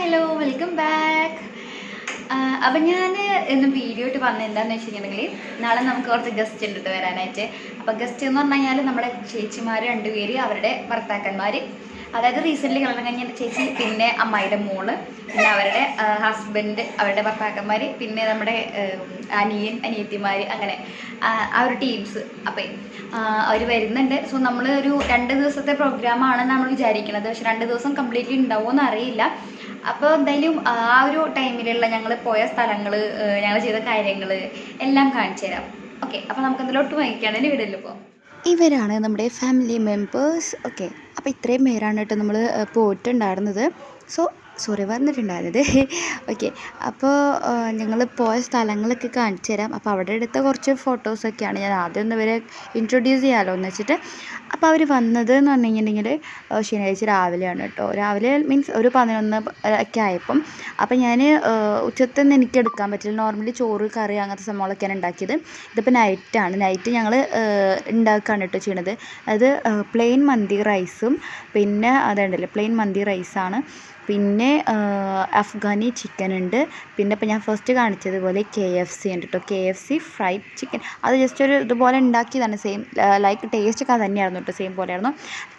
Hello welcome back. അപ്പം ഞാൻ ഇന്ന് വീഡിയോ ഇട്ട് വന്നത് എന്താണെന്ന് വെച്ചിട്ടുണ്ടെങ്കിൽ നാളെ നമുക്ക് കുറച്ച് ഗസ്റ്റ് ഉണ്ട് ട്ടോ വരാനായിട്ട്. അപ്പൊ ഗസ്റ്റ് എന്ന് പറഞ്ഞു കഴിഞ്ഞാൽ നമ്മുടെ ചേച്ചിമാർ രണ്ടുപേര് അവരുടെ ഭർത്താക്കന്മാർ അതായത് റീസെന്റ്ലി കല്യാണം കഴിഞ്ഞ എന്റെ ചേച്ചി പിന്നെ അമ്മായിയുടെ മോൾ പിന്നെ അവരുടെ ഹസ്ബൻഡ് അവരുടെ ഭർത്താക്കന്മാർ പിന്നെ നമ്മുടെ അനിയൻ അനിയത്തിമാർ അങ്ങനെ ആ, ഒരു ടീംസ് അപ്പം അവർ വരുന്നുണ്ട്. സോ നമ്മൾ ഒരു രണ്ട് ദിവസത്തെ പ്രോഗ്രാമാണ് നമ്മൾ വിചാരിക്കുന്നത് പക്ഷെ രണ്ട് ദിവസം കംപ്ലീറ്റ്ലി ഉണ്ടാവുമെന്ന് അറിയില്ല. അപ്പോൾ എന്തായാലും ആ ഒരു ടൈമിലുള്ള ഞങ്ങൾ പോയ സ്ഥലങ്ങൾ ഞങ്ങൾ ചെയ്ത കാര്യങ്ങൾ എല്ലാം കാണിച്ചു തരാം. ഓക്കെ അപ്പോൾ നമുക്ക് എന്തെങ്കിലും ഒട്ടും എന്റെ വീട്ടിൽ ഇപ്പോൾ ഇവരാണ് നമ്മുടെ ഫാമിലി മെമ്പേഴ്സ് ഓക്കെ അപ്പോൾ ഇത്രയും പേരാണ് കേട്ടോ നമ്മൾ പോയിട്ടുണ്ടായിരുന്നത്. സോ സോറി വന്നിട്ടുണ്ടായിരുന്നത്. ഓക്കെ അപ്പോൾ ഞങ്ങൾ പോയ സ്ഥലങ്ങളൊക്കെ കാണിച്ചു തരാം. അപ്പോൾ അവിടെ എടുത്ത കുറച്ച് ഫോട്ടോസൊക്കെയാണ് ഞാൻ ആദ്യം ഒന്ന് ഇവരെ ഇൻട്രൊഡ്യൂസ് ചെയ്യാമല്ലോ എന്ന് വെച്ചിട്ട്. അപ്പോൾ അവർ വന്നത് എന്ന് പറഞ്ഞു കഴിഞ്ഞിട്ടുണ്ടെങ്കിൽ ശനിയാഴ്ച രാവിലെയാണ് കേട്ടോ. രാവിലെ മീൻസ് ഒരു പതിനൊന്ന് ഒക്കെ ആയപ്പം. അപ്പം ഞാൻ ഉച്ചത്തൊന്നും എനിക്ക് എടുക്കാൻ പറ്റില്ല. നോർമലി ചോറ് കറി അങ്ങനത്തെ സംഭവങ്ങളൊക്കെയാണ് ഉണ്ടാക്കിയത്. ഇതിപ്പോൾ നൈറ്റാണ് നൈറ്റ് ഞങ്ങൾ ഉണ്ടാക്കുകയാണ് കേട്ടോ ചെയ്യണത്. അത് പ്ലെയിൻ മന്തി റൈസും പിന്നെ അതുണ്ടല്ലോ പ്ലെയിൻ മന്തി റൈസാണ് പിന്നെ അഫ്ഗാനി ചിക്കൻ ഉണ്ട്. പിന്നെ ഇപ്പോൾ ഞാൻ ഫസ്റ്റ് കാണിച്ചതുപോലെ കെ എഫ് സി ഉണ്ട് കേട്ടോ K F C fried chicken അത് ജസ്റ്റ് ഒരു ഇതുപോലെ ഉണ്ടാക്കിയതാണ്. സെയിം ലൈക്ക് ടേസ്റ്റ് ഒക്കെ തന്നെയായിരുന്നു കേട്ടോ സെയിം പോലെയായിരുന്നു.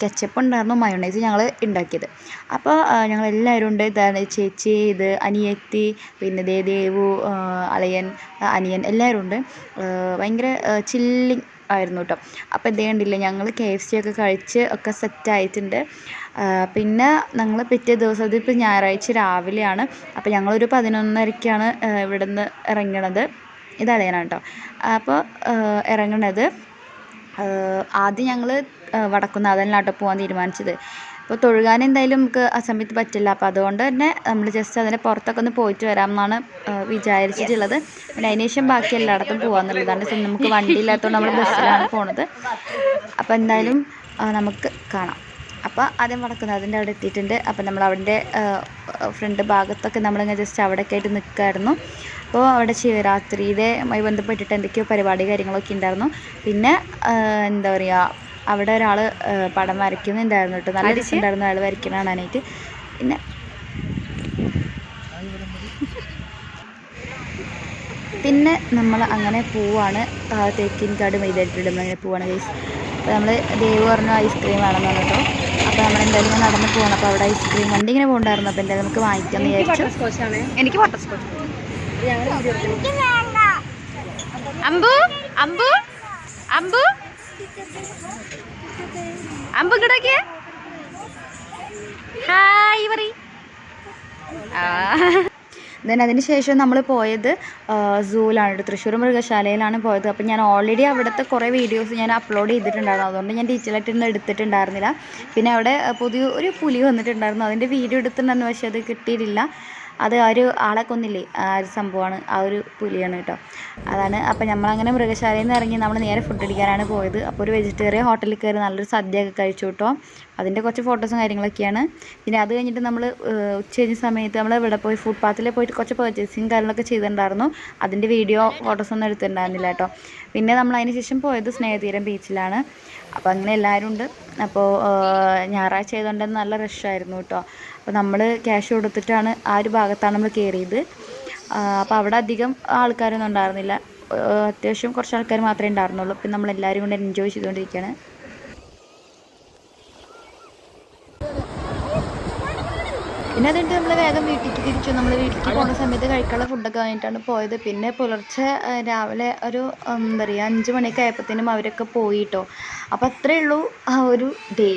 കെച്ചപ്പ് ഉണ്ടായിരുന്നു മയോണൈസ് ഞങ്ങൾ ഉണ്ടാക്കിയത്. അപ്പോൾ ഞങ്ങൾ എല്ലാവരും ഉണ്ട്. ഇതാണ് ചേച്ചി ഇത് അനിയത്തി പിന്നെ ദേ ദേവു ആ, അളയൻ അനിയൻ എല്ലാവരും ഉണ്ട്. ഭയങ്കര ചില്ലിങ് ആയിരുന്നു കേട്ടോ അപ്പോൾ ഇതേ കണ്ടില്ലേ ഞങ്ങൾ കെ എഫ് സി ഒക്കെ കഴിച്ച് ഒക്കെ സെറ്റ് ആയിട്ടുണ്ട്. പിന്നെ ഞങ്ങൾ പിറ്റേ ദിവസം ഇതിപ്പോൾ ഞായറാഴ്ച രാവിലെയാണ്. അപ്പോൾ ഞങ്ങളൊരു പതിനൊന്നരയ്ക്കാണ് ഇവിടെ നിന്ന് ഇറങ്ങണത്. ഇത് അളയനാണ് കേട്ടോ. അപ്പോൾ ഇറങ്ങണത്. ആദ്യം ഞങ്ങൾ വടക്കുന്നാഥനിലാട്ടോ പോകാൻ തീരുമാനിച്ചത്. അപ്പോൾ തൊഴുകാൻ എന്തായാലും നമുക്ക് ആ സമയത്ത് പറ്റില്ല. അപ്പോൾ അതുകൊണ്ട് തന്നെ നമ്മൾ ജസ്റ്റ് അതിന്റെ പുറത്തൊക്കെ ഒന്ന് പോയിട്ട് വരാം എന്നാണ് ആ, വിചാരിച്ചിട്ടുള്ളത്. പിന്നെ അതിനുശേഷം ബാക്കി എല്ലായിടത്തും പോകാമെന്നുള്ളതാണ് നമുക്ക് വണ്ടി ഇല്ലാത്തതുകൊണ്ട് നമ്മൾ ബസ്സിലാണ് പോണത്. അപ്പോൾ എന്തായാലും നമുക്ക് കാണാം. അപ്പോൾ ആദ്യം വടക്കുന്നത് അതിന്റെ അവിടെ എത്തിയിട്ടുണ്ട്. അപ്പോൾ നമ്മൾ അവിടെ ഫ്രണ്ട് ഭാഗത്തൊക്കെ നമ്മളിങ്ങനെ ജസ്റ്റ് അവിടെയൊക്കെ ആയിട്ട് നിൽക്കുമായിരുന്നു അപ്പോൾ അവിടെ ശിവരാത്രിയിലെ ബന്ധപ്പെട്ടിട്ട് എന്തൊക്കെയോ പരിപാടി കാര്യങ്ങളൊക്കെ ഉണ്ടായിരുന്നു. പിന്നെ എന്താ പറയുക അവിടെ ഒരാൾ പടം വരയ്ക്കുന്നുണ്ടായിരുന്നു കേട്ടോ. നല്ല രസമുണ്ടായിരുന്നു. അയാൾ വരയ്ക്കുന്ന കാണാനായിട്ട്. പിന്നെ പിന്നെ നമ്മൾ അങ്ങനെ പോവാണ്. തേക്കിൻകാട് മൈതായിട്ടിടും അങ്ങനെ പോവാണ് ഗൈസ് അപ്പോൾ നമ്മൾ ദേവ് പറഞ്ഞു ഐസ്ക്രീം വേണമെന്ന് പറഞ്ഞിട്ടോ അപ്പോൾ നമ്മൾ എന്തായാലും ഇങ്ങനെ നടന്ന് പോകണം അപ്പോൾ അവിടെ ഐസ്ക്രീം വണ്ടി ഇങ്ങനെ പോകണ്ടായിരുന്നു. അപ്പോൾ എന്തായാലും നമുക്ക് വാങ്ങിക്കാമെന്ന് വിചാരിച്ചു. എനിക്ക് ബട്ടർസ്കോച്ച് അമ്പു? അമ്പു? അമ്പു? അമ്പു ഇങ്ങോട്ടൊക്കെ. ഹായ് പറ ദെൻ അതിന് ശേഷം നമ്മൾ പോയത് കേട്ടോ തൃശ്ശൂർ മൃഗശാലയിലാണ് പോയത്. അപ്പോൾ ഞാൻ ഓൾറെഡി അവിടുത്തെ കുറേ വീഡിയോസ് ഞാൻ അപ്ലോഡ് ചെയ്തിട്ടുണ്ടായിരുന്നു. അതുകൊണ്ട് ഞാൻ ഡീറ്റെയിലായിട്ടൊന്നും എടുത്തിട്ടുണ്ടായിരുന്നില്ല. പിന്നെ അവിടെ പുതിയ ഒരു പുലി വന്നിട്ടുണ്ടായിരുന്നു. അതിന്റെ വീഡിയോ എടുത്തിട്ടുണ്ടായിരുന്നു പക്ഷേ അത് കിട്ടിയിട്ടില്ല. അത് ആ ഒരു ആളെ കൊന്നില്ലേ? ആ ഒരു സംഭവമാണ്. ആ ഒരു പുലിയാണ് കേട്ടോ. അതാണ്. അപ്പോൾ നമ്മളങ്ങനെ മൃഗശാലയിൽ നിന്ന് ഇറങ്ങി നമ്മൾ നേരെ ഫുഡ് അടിക്കാനാണ് പോയത്. അപ്പോൾ ഒരു വെജിറ്റേറിയൻ ഹോട്ടലിൽ കയറി നല്ലൊരു സദ്യയൊക്കെ കഴിച്ചു കേട്ടോ. അതിന്റെ കുറച്ച് ഫോട്ടോസും കാര്യങ്ങളൊക്കെയാണ്. പിന്നെ അത് കഴിഞ്ഞിട്ട് നമ്മൾ ഉച്ച കഴിഞ്ഞ സമയത്ത് നമ്മൾ ഇവിടെ പോയി ഫുഡ് പാത്തിൽ പോയിട്ട് കുറച്ച് പർച്ചേസിങ് കാര്യങ്ങളൊക്കെ ചെയ്തിട്ടുണ്ടായിരുന്നു. അതിന്റെ വീഡിയോ ഫോട്ടോസൊന്നും എടുത്തിട്ടുണ്ടായിരുന്നില്ല കേട്ടോ. പിന്നെ നമ്മൾ അതിന് ശേഷം പോയത് സ്നേഹതീരം ബീച്ചിലാണ് അപ്പോൾ അങ്ങനെ എല്ലാവരും ഉണ്ട് അപ്പോൾ ഞായറാഴ്ച ആയതുകൊണ്ട് തന്നെ നല്ല റഷായിരുന്നു കേട്ടോ അപ്പോൾ നമ്മൾ ക്യാഷ് കൊടുത്തിട്ടാണ് ആ ഒരു ഭാഗത്താണ് നമ്മൾ കയറിയത് അപ്പോൾ അവിടെ അധികം ആൾക്കാരൊന്നും ഉണ്ടായിരുന്നില്ല. അത്യാവശ്യം കുറച്ച് ആൾക്കാർ മാത്രമേ ഉണ്ടായിരുന്നുള്ളൂ. പിന്നെ നമ്മൾ എല്ലാവരും കൂടെ എൻജോയ് ചെയ്തുകൊണ്ടിരിക്കുകയാണ്. പിന്നെ അതുകൊണ്ട് നമ്മൾ വേഗം വീട്ടിലേക്ക് തിരിച്ചു നമ്മൾ വീട്ടിലേക്ക് പോകുന്ന സമയത്ത് കഴിക്കാനുള്ള ഫുഡൊക്കെ വാങ്ങിയിട്ടാണ് പോയത്. പിന്നെ പുലർച്ചെ രാവിലെ ഒരു എന്താ പറയുക അഞ്ച് മണിയൊക്കെ ആയപ്പോഴത്തേനും അവരൊക്കെ പോയിട്ടോ. അപ്പോൾ അത്രയേ ഉള്ളൂ ആ ഒരു ഡേ